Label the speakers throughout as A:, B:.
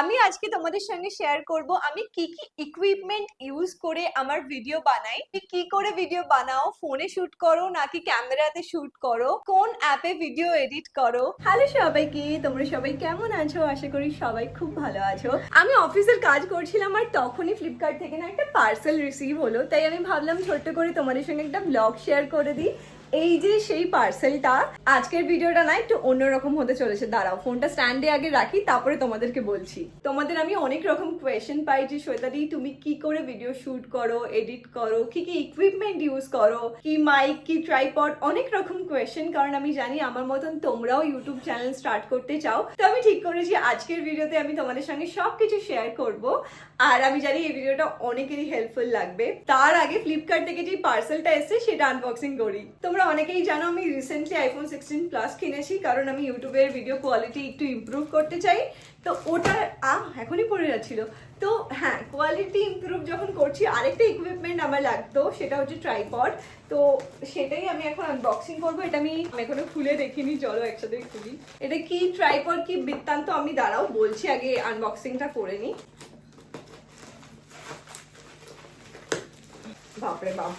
A: আমি আজকে তোমাদের সঙ্গে শেয়ার করব, আমি কি কি ইকুইপমেন্ট ইউজ করে আমার ভিডিও বানাই? কি করে ভিডিও বানাও? ফোনে শুট করো নাকি ক্যামেরাতে শুট করো? কোন অ্যাপে ভিডিও এডিট করো? হ্যালো সবাইকে, তোমরা সবাই কেমন আছো? আশা করি সবাই খুব ভালো আছো। আমি অফিসের কাজ করছিলাম আর তখনই ফ্লিপকার্ট থেকে না একটা পার্সেল রিসিভ হলো, তাই আমি ভাবলাম ছোট্ট করে তোমাদের সঙ্গে একটা ব্লগ শেয়ার করে দিই। এই যে সেই পার্সেলটা, আজকের ভিডিওটা না একটু অন্যরকম হতে চলেছে। দাঁড়াও, ফোনটা স্ট্যান্ডে আগে রাখি, তারপরে তোমাদেরকে বলছি। তোমাদের আমি অনেক রকম কোয়েশ্চেন পাই যে শ্বেতাদি তুমি কি করে ভিডিও শুট করো এডিট করো, কি কি ইকুইপমেন্ট ইউজ করো, কি মাইক কি ট্রাইপড অনেক রকম কোয়েশ্চেন কারণ আমি জানি আমার মতন তোমরাও ইউটিউব চ্যানেল স্টার্ট করতে চাও। তো আমি ঠিক করেছি, আজকের ভিডিওতে আমি তোমাদের সঙ্গে সবকিছু শেয়ার করব। আর আমি জানি এই ভিডিওটা অনেকেরই হেল্পফুল লাগবে। তার আগে ফ্লিপকার্ট থেকে যে পার্সেলটা এসেছে, সেটা আনবক্সিং করি। তোমরা অনেকেই জানো আমি রিসেন্টলি আইফোন সিক্সটিন প্লাস কিনেছি, কারণ আমি ইউটিউবের ভিডিও কোয়ালিটি একটু ইমপ্রুভ করতে চাই। তো ওটা আহ এখনই পড়ে যাচ্ছিল। তো হ্যাঁ কোয়ালিটি ইমপ্রুভ যখন করছি, আরেকটা ইকুইপমেন্ট আমার লাগতো, সেটা হচ্ছে ট্রাইপড তো সেটাই আমি এখন আনবক্সিং করব। এটা আমি এখনও খুলে দেখিনি, চলো একসাথে খুলি। এটা কি ট্রাইপড কি বৃত্তান্ত, আমি দাঁড়াও, বলছি আগে আনবক্সিংটা করে নিই। বাপরে বাপ।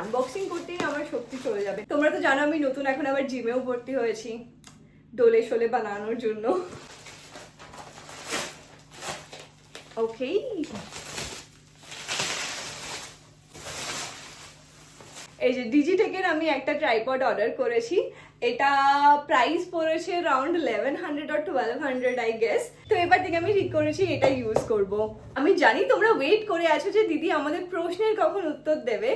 A: আনবক্সিং করতেই আমার শক্তি চলে যাবে। তোমরা তো জানো আমি নতুন এখন আবার জিমেও ভর্তি হয়েছি। ডোলে শোলে বানানোর জন্য। ওকে এই যে ডিজিটেকের আমি একটা ট্রাইপড অর্ডার করেছি। এটা প্রাইস পড়েছে রাউন্ড ইলেভেন হান্ড্রেড আর টুয়েলভ হান্ড্রেড আই গেস তো এবার থেকে আমি ঠিক করেছি, এটা ইউজ করব। আমি জানি তোমরা ওয়েট করে আছো যে দিদি আমাদের প্রশ্নের কখন উত্তর দেবে।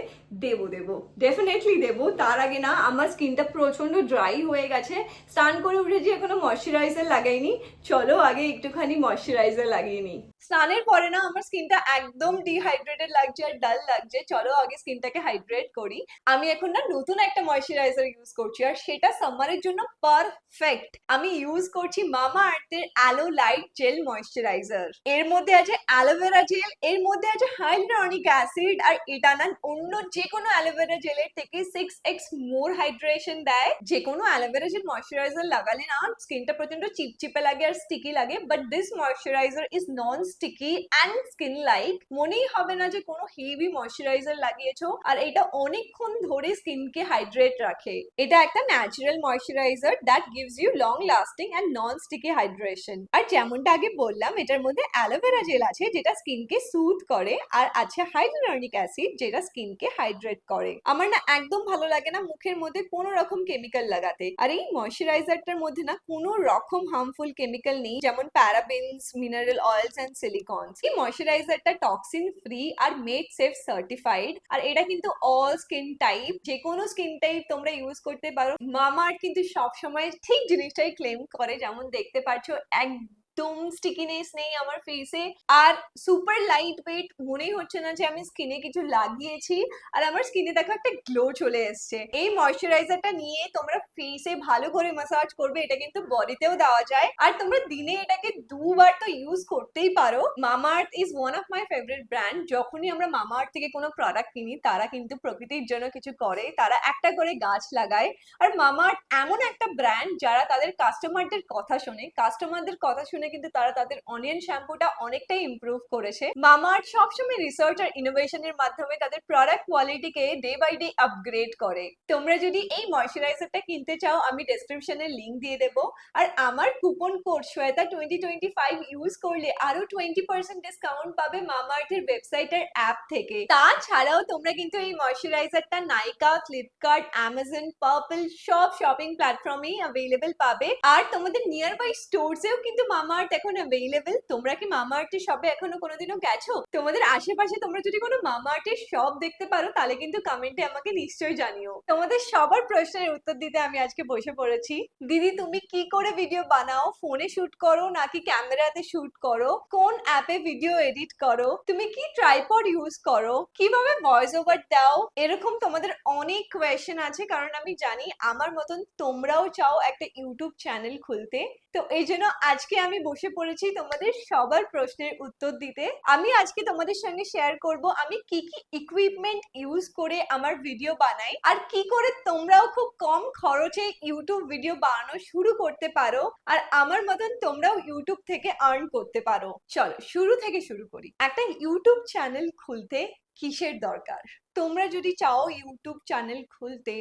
A: দেব দেব। ডেফিনেটলি দেব। তার আগে না, আমার স্কিনটা প্রচণ্ড ড্রাই হয়ে গেছে। স্নান করে উঠেছি, এখনও ময়শ্চারাইজার লাগাইনি। চলো আগে একটুখানি ময়শ্চারাইজার লাগিয়ে নিই। স্নানের পরে না, আমার স্কিনটা একদম ডিহাইড্রেটেড লাগছে আর ডাল লাগছে। চলো আগে স্কিনটাকে হাইড্রেট করি। আমি এখন না নতুন একটা ময়শ্চারাইজার ইউজ করছি, আর সেটা সামারের জন্য পারফেক্ট আমি ইউজ করছি মামা আর্থের অ্যালো লাইট জেল ময়শ্চারাইজার এর মধ্যে আছে অ্যালোভেরা জেল এর মধ্যে আছে হাইড্রোনিক অ্যাসিড আর এটা না অন্য যে কোনো অ্যালোভেরা জেলের থেকে সিক্স এক্স মোর হাইড্রেশন দেয়। যে কোনো অ্যালোভেরা জেল ময়শ্চারাইজার লাগালে না স্কিনটা প্রচণ্ড চিপচিপে লাগে আর স্টিকি লাগে but this moisturiser is non sticky and skin like মনেই হবে না যে কোনো হেভি ময়শ্চারাইজার লাগিয়েছো, আর এটা অনেকক্ষণ ধরে স্কিনকে হাইড্রেট রাখে। এটা একটা natural moisturiser that gives you long lasting and non sticky hydration আর যেমনটা আগে বললাম, এটার মধ্যে অ্যালোভেরা জেল আছে, যেটা স্কিনকে সুথ করে, আর আছে হাইড্রোনিক অ্যাসিড যেটা স্কিনকে হাইড্রেট করে। আমার না একদম ভালো লাগে না মুখের মধ্যে কোনো রকম কেমিক্যাল লাগাতে। আর এই ময়শ্চারাইজারটার মধ্যে না কোনো রকম হার্মফুল কেমিক্যাল নেই, যেমন parabens mineral oils and silicones এই ময়শ্চারাইজারটা টক্সিন ফ্রি আর মেড সেফ সার্টিফাইড আর এটা কিন্তু অল স্কিন টাইপ যে কোনো স্কিন টাইপ তোমরা ইউজ করতে পারো। মামার্ট কিন্তু সবসময় ঠিক জিনিসটাই ক্লেম করে যেমন দেখতে পাচ্ছ এক একদম স্টিকিনেস নেই আমার ফেসে আর সুপার লাইট ওয়েট মনেই হচ্ছে না যে আমি স্কিনে কিছু লাগিয়েছি। আর আমার স্কিনে দেখো একটা গ্লো চলে এসছে। এই ময়শ্চারাইজারটা নিয়ে তোমরা ফেসে ভালো করে মাসাজ করবে, এটা কিন্তু বডিতেও দেওয়া যায়। আর তোমরা দিনে এটাকে দুবার তো ইউজ করতেই পারো। Mamaearth is one of my favourite brand যখনই আমরা মামাআর্থ থেকে কোনো প্রোডাক্ট কিনি, তারা কিন্তু প্রকৃতির জন্য কিছু করে। তারা একটা করে গাছ লাগায়। আর মামাআর্থ এমন একটা ব্র্যান্ড যারা তাদের কাস্টমারদের কথা শোনে। কাস্টমারদের কথা শুনে কিন্তু তারা তাদের অনিয়ন শ্যাম্পুটা অনেকটাই ইমপ্রুভ করেছে। মামাআর্থ সবসময় রিসার্চ আর ইনোভেশনের মাধ্যমে তাদের প্রোডাক্ট কোয়ালিটিকে ডে বাই ডে আপগ্রেড করে। তোমরা যদি এই ময়শ্চারাইজারটা কিনতে চাও, আমি ডেসক্রিপশনে লিংক দিয়ে দেবো। আর আমার coupon code Shweta twenty twenty five use করলে আরও টোয়েন্টি পার্সেন্ট ডিসকাউন্ট পাবে মামাআর্থের ওয়েবসাইটের অ্যাপ থেকে। তাছাড়াও তোমরা কিন্তু এই ময়শ্চারাইজারটা নাইকা ফ্লিপকার্ট অ্যামাজন পার্পল সব শপিং প্ল্যাটফর্মেই অ্যাভেলেবেল পাবে। আর তোমাদের নিয়ার বাই স্টোরসেও কিন্তু মামাআর্থ এখন অ্যাভেলেবেল তোমরা কি মামাআর্থের শপে এখনও কোনোদিনও গেছো? তোমাদের আশেপাশে তোমরা যদি কোনো মামাআর্থের শপ দেখতে পারো, তাহলে কিন্তু কমেন্টে আমাকে নিশ্চয়ই জানিও। তোমাদের সবার প্রশ্নের উত্তর দিতে আমি আজকে বসে পড়েছি। দিদি, তুমি কি করে ভিডিও বানাও? ফোনে শুট করো নাকি ক্যামেরাতে শুট করো? কোন অ্যাপে ভিডিও এডিট করো? তুমি কি ট্রাইপড ইউজ করো? কীভাবে ভয়েস ওভার দাও? এরকম তোমাদের অনেক কোয়েশ্চেন আছে, কারণ আমি জানি আমার মতন তোমরাও চাও একটা ইউটিউব চ্যানেল খুলতে। তো এই জন্য আজকে আমি বসে পড়েছি তোমাদের সবার প্রশ্নের উত্তর দিতে। আমি আজকে তোমাদের সঙ্গে শেয়ার করব, আমি কি কি ইকুইপমেন্ট ইউজ করে আমার ভিডিও বানাই, আর কি করে তোমরাও খুব কম খরচে ইউটিউব ভিডিও বানানো শুরু করতে পারো, আর আমার মতন তোমরাও ইউটিউব থেকে আর্ন করতে পারো। চলো, শুরু থেকে শুরু করি। একটা ইউটিউব চ্যানেল খুলতে কিসের দরকার? তোমরা যদি চাও ইউটিউব চ্যানেল খুলতে,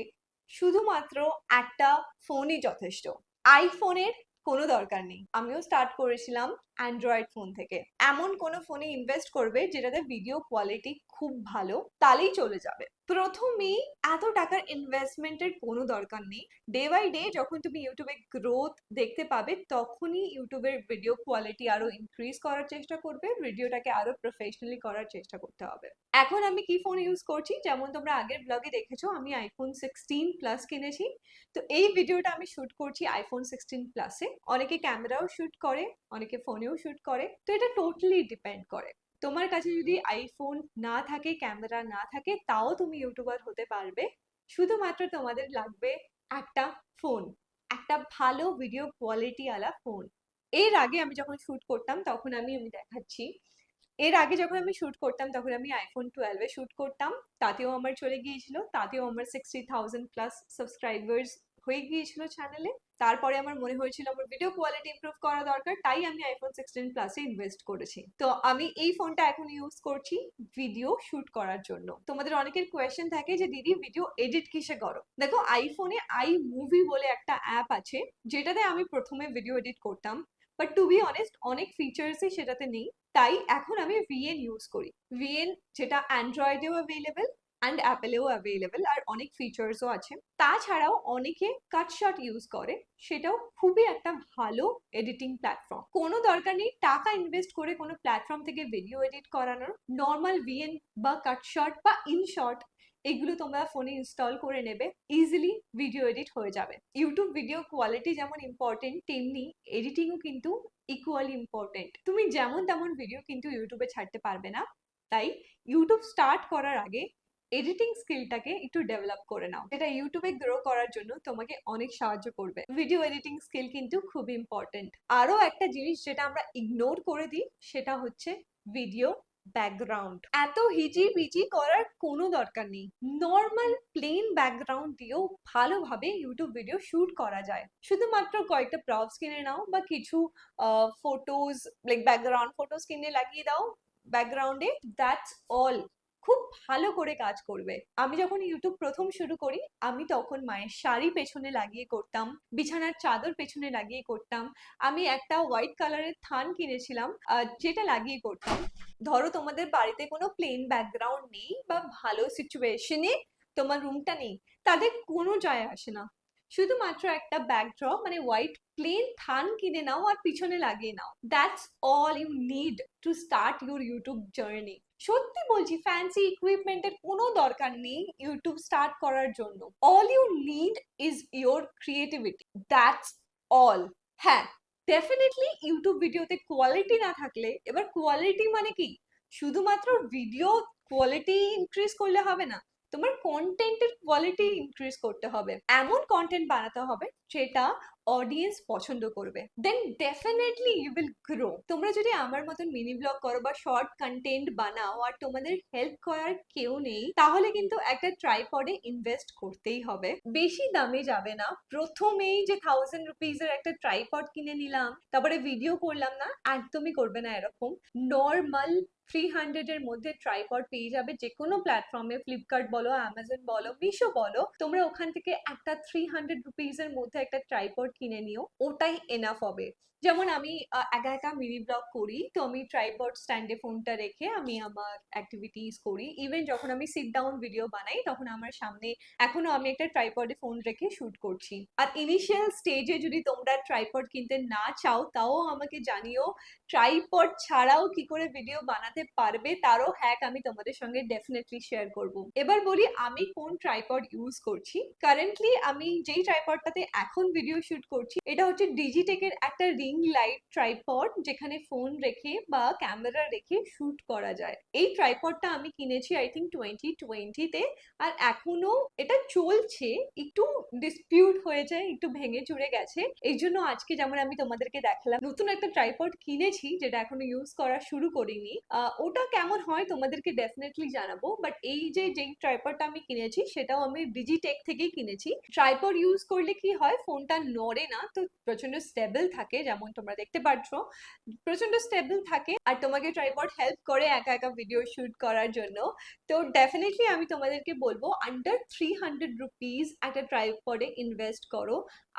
A: শুধুমাত্র একটা ফোনই যথেষ্ট। আইফোনের কোনো দরকার নেই। আমিও স্টার্ট করেছিলাম অ্যান্ড্রয়েড ফোন থেকে। এমন কোনো ফোনে ইনভেস্ট করবে যেটাতে ভিডিও কোয়ালিটি খুব ভালো, তাহলেই চলে যাবে। প্রথমেই এত টাকার ইনভেস্টমেন্টের কোনো দরকার নেই। ডে বাই ডে যখন তুমি ইউটিউবে গ্রোথ দেখতে পাবে, তখনই ইউটিউবের ভিডিও কোয়ালিটি আরও ইনক্রিজ করার চেষ্টা করবে ভিডিওটাকে আরও প্রফেশনালি করার চেষ্টা করতে হবে। এখন আমি কি ফোন ইউজ করছি? যেমন তোমরা আগের ব্লগে দেখেছ, আমি আইফোন সিক্সটিন প্লাস কিনেছি। তো এই ভিডিওটা আমি শুট করছি আইফোন সিক্সটিন প্লাসে অনেকে ক্যামেরাও শুট করে, অনেকে ফোনেও শুট করে। তো এটা টোটালি ডিপেন্ড করে। তোমার কাছে যদি আইফোন না থাকে ক্যামেরা না থাকে, তাও তুমি ইউটিউবার হতে পারবে। শুধুমাত্র তোমাদের লাগবে একটা ফোন একটা ভালো ভিডিও কোয়ালিটি আলা ফোন এর আগে আমি যখন শুট করতাম, তখন আমি আমি দেখাচ্ছি। এর আগে যখন আমি শুট করতাম, তখন আমি আইফোন টুয়েলভে শুট করতাম। তাতেও আমার চলে গিয়েছিল, তাতেও আমার সিক্সটি থাউজেন্ড প্লাস সাবস্ক্রাইবার্স হয়ে গিয়েছিল চ্যানেলে তারপরে আমার মনে হয়েছিল আমার ভিডিও কোয়ালিটি ইমপ্রুভ করা দরকার, তাই আমি আইফোন সিক্সটিন প্লাসে ইনভেস্ট করেছি। তো আমি এই ফোনটা এখন ইউজ করছি ভিডিও শুট করার জন্য। তোমাদের অনেকের কোয়েশ্চেন থাকে যে, দিদি ভিডিও এডিট কিসে করো? দেখো আইফোনে আই মুভি বলে একটা অ্যাপ আছে, যেটাতে আমি প্রথমে ভিডিও এডিট করতাম। বাট টু বি অনেস্ট অনেক ফিচার্সই সেটাতে নেই। তাই এখন আমি ভিএন ইউজ করি। ভিএন যেটা অ্যান্ড্রয়েডেও অ্যাভেলেবেল অ্যান্ড অ্যাপেলেও অ্যাভেলেবেল আর অনেক ফিচার্সও আছে। তাছাড়াও অনেকে কাটশট ইউজ করে, সেটাও খুবই একটা ভালো এডিটিং প্ল্যাটফর্ম কোনো দরকার নেই, টাকা ইনভেস্ট করে কোনো প্ল্যাটফর্ম থেকে ভিডিও এডিট করানোর। নর্মাল ভিএন বা কাটশট বা ইনশর্ট এগুলো তোমরা ফোনে ইনস্টল করে নেবে ইজিলি ভিডিও এডিট হয়ে যাবে। ইউটিউব ভিডিও কোয়ালিটি যেমন ইম্পর্টেন্ট তেমনি এডিটিংও কিন্তু ইকুয়ালি ইম্পর্টেন্ট তুমি যেমন তেমন ভিডিও কিন্তু ইউটিউবে ছাড়তে পারবে না। তাই ইউটিউব স্টার্ট করার আগে এডিটিং স্কিলটাকে একটু ডেভেলপ করে নাও। এটা ইউটিউবে গ্রো করার জন্য তোমাকে অনেক সাহায্য করবে। ভিডিও এডিটিং স্কিল কিন্তু খুব ইম্পর্টেন্ট আরও একটা জিনিস যেটা আমরা ইগনোর করে দিই, সেটা হচ্ছে ভিডিও ব্যাকগ্রাউন্ড এত হিজি বিজি করার কোনো দরকার নেই। নর্মাল প্লেন ব্যাকগ্রাউন্ড দিয়েও ভালোভাবে ইউটিউব ভিডিও শুট করা যায়। শুধুমাত্র কয়েকটা প্রপস কিনে নাও বা কিছু ফটোজ লাইক ব্যাকগ্রাউন্ড ফটোজ কিনে লাগিয়ে দাও। ব্যাকগ্রাউন্ডে দ্যাটস অল খুব ভালো করে কাজ করবে। আমি যখন ইউটিউব প্রথম শুরু করি, আমি তখন মায়ের শাড়ি পেছনে লাগিয়ে করতাম, বিছানার চাদর পেছনে লাগিয়ে করতাম, আমি একটা হোয়াইট কালারের থান কিনেছিলাম যেটা লাগিয়ে করতাম। ধরো তোমাদের বাড়িতে কোনো প্লেন ব্যাকগ্রাউন্ড নেই বা ভালো সিচুয়েশনে তোমার রুমটা নেই, তাদের কোনো যায় আসে না। শুধুমাত্র একটা ব্যাকড্রপ মানে হোয়াইট প্লেন থান কিনে নাও আর পিছনে লাগিয়ে নাও। That's all you need to start your YouTube journey সত্যি বলছি ফ্যান্সি ইকুইপমেন্টের কোনো দরকার নেই ইউটিউব স্টার্ট করার জন্য। All you need is your creativity that's all হ্যাঁ ডেফিনেটলি ইউটিউব ভিডিওতে কোয়ালিটি না থাকলে, এবার কোয়ালিটি মানে কি? শুধুমাত্র ভিডিও কোয়ালিটি ইনক্রিজ করলে হবে না, তোমার কন্টেন্টের কোয়ালিটি ইনক্রিজ করতে হবে। এমন কন্টেন্ট বানাতে হবে, যেটা অডিয়েন্স পছন্দ করবে। Then definitely you will grow তোমরা যদি আমার মতন মিনি ব্লগ করো বা শর্ট কন্টেন্ট বানাও আর তোমাদের হেল্প করার কেউ নেই, তাহলে কিন্তু একটা ট্রাইপডে ইনভেস্ট করতেই হবে। বেশি দামে যাবে না। প্রথমেই যে থাউজেন্ড রুপিজের একটা ট্রাইপড কিনে নিলাম, তারপরে ভিডিও করলাম না, একদমই করবে না এরকম। নর্মাল থ্রি হান্ড্রেড এর মধ্যে ট্রাইপড পেয়ে যাবে, যে কোনো প্ল্যাটফর্মে ফ্লিপকার্ট বলো অ্যামাজন বলো মিশো বলো, তোমরা ওখান থেকে একটা থ্রি হান্ড্রেড রুপিজ এর মধ্যে একটা ট্রাইপড কিনে নিও ওটাই এনাফ হবে। যেমন আমি একা একা মিনি ব্লগ করি, তো আমি ট্রাইপড স্ট্যান্ডে ফোনটা রেখে আমি আমার অ্যাক্টিভিটিস করি। ইভেন যখন আমি সিট ডাউন ভিডিও বানাই, তখন আমার সামনে এখনও আমি একটা ট্রাইপডে ফোন রেখে শুট করছি। আর ইনিশিয়াল স্টেজে যদি তোমরা ট্রাইপড কিনতে না চাও, তাও আমাকে জানিও ট্রাইপড ছাড়াও কি করে ভিডিও বানাতে পারবে, তারও হ্যাক আমি তোমাদের সঙ্গে ডেফিনেটলি শেয়ার করব। এবার বলি, আমি কোন ট্রাইপড ইউজ করছি? কারেন্টলি আমি যেই ট্রাইপডটাতে এখন ভিডিও শুট করছি, এটা হচ্ছে ডিজিটেকের একটা রিং রিং লাইট ট্রাইপড যেখানে ফোন রেখে বা ক্যামেরা রেখে শুট করা যায়। এই ট্রাইপডটা আমি কিনেছি আই থিঙ্ক টোয়েন্টি টোয়েন্টিতে আর এখনও এটা চলছে, একটু ডিসপিউট হয়ে যায়, একটু ভেঙে চুরে গেছে। এই জন্য আজকে যেমন আমি তোমাদেরকে দেখালাম, নতুন একটা ট্রাইপড কিনেছি যেটা এখনও ইউজ করা শুরু করিনি। ওটা কেমন হয় তোমাদেরকে ডেফিনেটলি জানাব বাট এই যে যেই ট্রাইপডটা আমি কিনেছি, সেটাও আমি ডিজিটেক থেকেই কিনেছি। ট্রাইপড ইউজ করলে কি হয় ফোনটা নড়ে না, তো প্রচণ্ড স্টেবল থাকে, যেমন তোমরা দেখতে পাচ্ছ প্রচণ্ড স্টেবল থাকে আর তোমাকে ট্রাইপড হেল্প করে একা একা ভিডিও শুট করার জন্য। তো ডেফিনেটলি আমি তোমাদেরকে বলব আন্ডার থ্রি হান্ড্রেড রুপিস একটা ট্রাইপডে ইনভেস্ট করো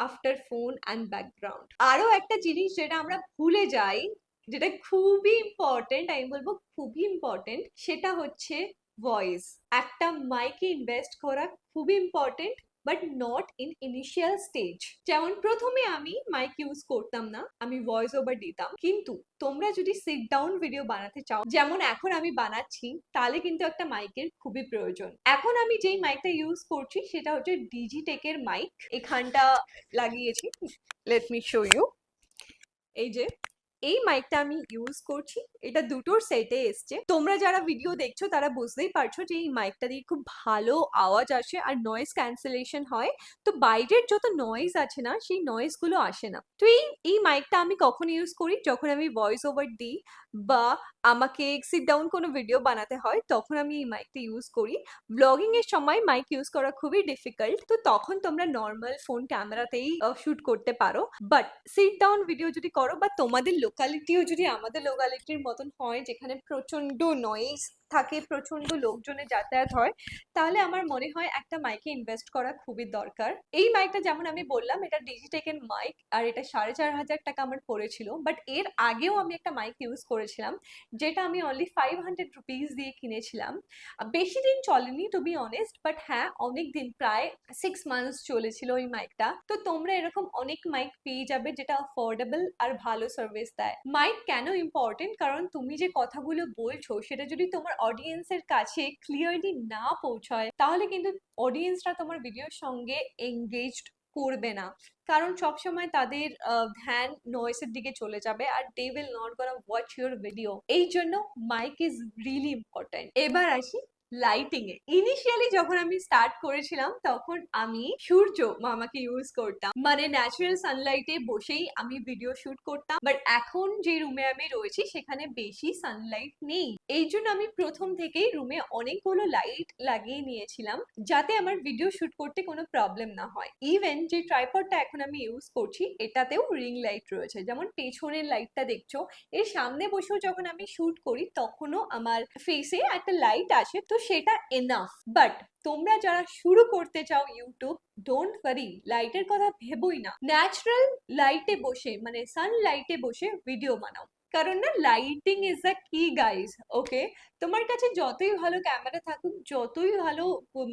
A: আফটার ফোন অ্যান্ড ব্যাকগ্রাউন্ড আরও একটা জিনিস যেটা আমরা ভুলে যাই, যেটা খুবই ইম্পর্টেন্ট আমি বলব খুবই ইম্পর্টেন্ট সেটা হচ্ছে ভয়েস একটা মাইকে ইনভেস্ট করা খুবই important but not in initial stage যেমন প্রথমে আমি মাইক ইউজ করতাম না, আমি ভয়েস ওভার দিতাম। কিন্তু তোমরা যদি সিট ডাউন ভিডিও বানাতে চাও, যেমন এখন আমি বানাচ্ছি, তাহলে কিন্তু একটা মাইকের খুবই প্রয়োজন। এখন আমি যেই মাইকটা ইউজ করছি, সেটা হচ্ছে ডিজিটেকের মাইক এখানটা লাগিয়েছি। লেট মি শো ইউ এই যে এই মাইকটা আমি ইউজ করছি। এটা দুটোর সেটে এসছে। তোমরা যারা ভিডিও দেখছ, তারা বুঝতেই পারছ যে এই মাইকটা দিয়ে খুব ভালো আওয়াজ আসে আর নয়েজ ক্যান্সেলেশন হয়। তো বাইরের যত নয়েজ আছে না, সেই নয়েজগুলো আসে না। তো এই এই মাইকটা আমি কখন ইউজ করি, যখন আমি ভয়েস ওভার দিই বা আমাকে সিট ডাউন কোনো ভিডিও বানাতে হয়, তখন আমি এই মাইকটা ইউজ করি। ব্লগিং এর সময় মাইক ইউজ করা খুবই ডিফিকাল্ট তো তখন তোমরা নর্মাল ফোন ক্যামেরাতেই শুট করতে পারো। বাট সিট ডাউন ভিডিও যদি করো বা তোমাদের লোকালিটিও যদি আমাদের লোকালিটির মতন হয় যেখানে প্রচণ্ড নয়েজ থাকে প্রচণ্ড লোকজনের যাতায়াত হয়, তাহলে আমার মনে হয় একটা মাইকে ইনভেস্ট করা খুবই দরকার। এই মাইকটা যেমন আমি বললাম, এটা ডিজিটেকের মাইক আর এটা সাড়ে চার হাজার টাকা আমার পড়েছিল বাট এর আগেও আমি একটা মাইক ইউজ করেছিলাম, যেটা আমি অনলি ফাইভ হান্ড্রেড রুপিস দিয়ে কিনেছিলাম। বেশি দিন চলেনি টু বি অনেস্ট বাট হ্যাঁ অনেক দিন, প্রায় সিক্স মান্থস চলেছিল ওই মাইকটা তো তোমরা এরকম অনেক মাইক পেয়ে যাবে, যেটা অ্যাফোর্ডেবল আর ভালো সার্ভিস দেয়। মাইক কেন ইম্পর্টেন্ট কারণ তুমি যে কথাগুলো বলছো, সেটা যদি তোমার অডিয়েন্সের কাছে ক্লিয়ারলি না পৌঁছায়, তাহলে কিন্তু অডিয়েন্সরা তোমার ভিডিওর সঙ্গে এঙ্গেজড করবে না। কারণ সবসময় তাদের ধ্যান নয়েসের দিকে চলে যাবে আর they will not gonna watch your video এই জন্য মাইক ইজ রিয়েলি ইম্পর্টেন্ট এবার আসি লাইটিং এ। ইনিশিয়ালি যখন আমি স্টার্ট করেছিলাম, তখন আমি সূর্য মামাকে ইউজ করতাম। মানে ন্যাচারাল সানলাইটে বসেই আমি ভিডিও শুট করতাম। বাট এখন যে রুমে আমি রয়েছি, সেখানে বেশি সানলাইট নেই। এই জন্য আমি প্রথম থেকেই রুমে অনেকগুলো লাইট লাগিয়ে নিয়েছিলাম, যাতে আমার ভিডিও শুট করতে কোনো প্রবলেম না হয়। ইভেন যে ট্রাইপডটা এখন আমি ইউজ করছি, এটাতেও রিং লাইট রয়েছে। যেমন পেছনের লাইটটা দেখছ, এর সামনে বসেও যখন আমি শুট করি, তখনও আমার ফেসে একটা লাইট আসে। তো সেটা এনাফ বাট তোমরা যারা শুরু করতে চাও ইউটিউব ডোন্ট ওয়ারি লাইটের কথা ভেবোই না। ন্যাচারাল লাইটে বসে মানে সান লাইটে বসে ভিডিও বানাও। কারণ না lighting is the key guys okay তোমার কাছে যতই ভালো ক্যামেরা থাকুক, যতই ভালো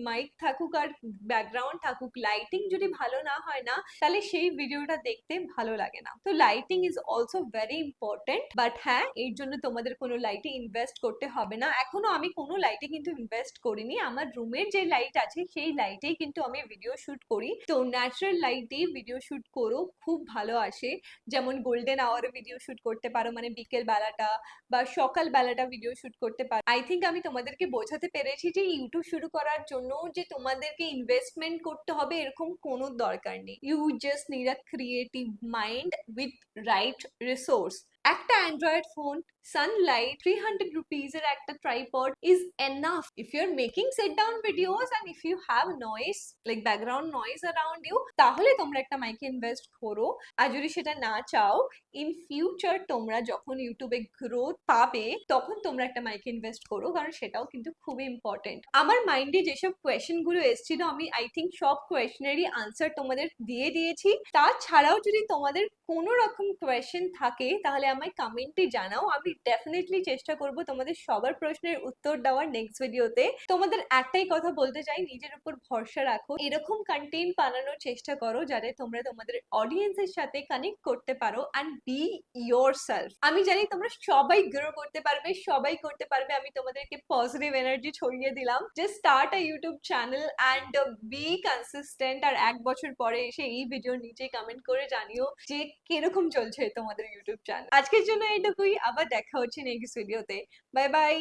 A: মাইক থাকুক আর ব্যাকগ্রাউন্ড থাকুক লাইটিং যদি ভালো না হয় না, তাহলে সেই ভিডিওটা দেখতে ভালো লাগে না। তো lighting is also very important but হ্যাঁ এর জন্য তোমাদের কোনো লাইটে ইনভেস্ট করতে হবে না। এখনও আমি কোনো লাইটে কিন্তু ইনভেস্ট করিনি। আমার রুমের যে লাইট আছে, সেই লাইটেই কিন্তু আমি ভিডিও শুট করি। তো ন্যাচারাল লাইটেই ভিডিও শুট করো, খুব ভালো আসে। যেমন গোল্ডেন আওয়ারে ভিডিও শুট করতে পারো মানে বিকেল বেলাটা বা সকাল বেলাটা ভিডিও শুট করতে পারো। আই থিঙ্ক আমি তোমাদেরকে বোঝাতে পেরেছি যে ইউটিউব শুরু করার জন্য যে তোমাদেরকে ইনভেস্টমেন্ট করতে হবে এরকম কোনো দরকার নেই। You just need a creative mind with right resource একটা Android phone sunlight three hundred rupees এর একটা tripod is enough if you are making set down videos and if you have noise like background noise around you তাহলে তোমরা একটা মাইকে invest করো। আর যদি সেটা না চাও ইন ফিউচার তোমরা যখন ইউটিউবে গ্রোথ পাবে, তখন তোমরা একটা মাইকে ইনভেস্ট করো, কারণ সেটাও কিন্তু খুবই ইম্পর্টেন্ট আমার মাইন্ডে যেসব কোয়েশ্চেনগুলো এসেছিল, আমি আই থিঙ্ক সব কোয়েশ্চেনেরই আনসার তোমাদের দিয়ে দিয়েছি। তাছাড়াও যদি তোমাদের কোনো রকম কোয়েশ্চেন থাকে, তাহলে আমায় কমেন্টে জানাও। আমি ডেফিনেটলি চেষ্টা করব তোমাদের সবার প্রশ্নের উত্তর দেওয়ার নেক্সট ভিডিওতে তোমাদের একটাই কথা বলতে চাই, নিজের উপর ভরসা রাখো। এরকম কন্টেন্ট বানানোর চেষ্টা করো যাতে তোমরা তোমাদের অডিয়েন্সের সাথে কানেক্ট করতে পারো অ্যান্ড বি ইয়োর সেলফ আমি জানি তোমরা সবাই গ্রো করতে পারবে, সবাই করতে পারবে। আমি তোমাদেরকে পজিটিভ এনার্জি ছড়িয়ে দিলাম। Just start a YouTube channel and be consistent আর এক বছর পরে এসে এই ভিডিওর নিচে কমেন্ট করে জানিও যে কীরকম চলছে তোমাদের ইউটিউব চ্যানেল আজকের জন্য এইটুকুই আবার দেখা হচ্ছে নেক্সট ভিডিওতে বাই বাই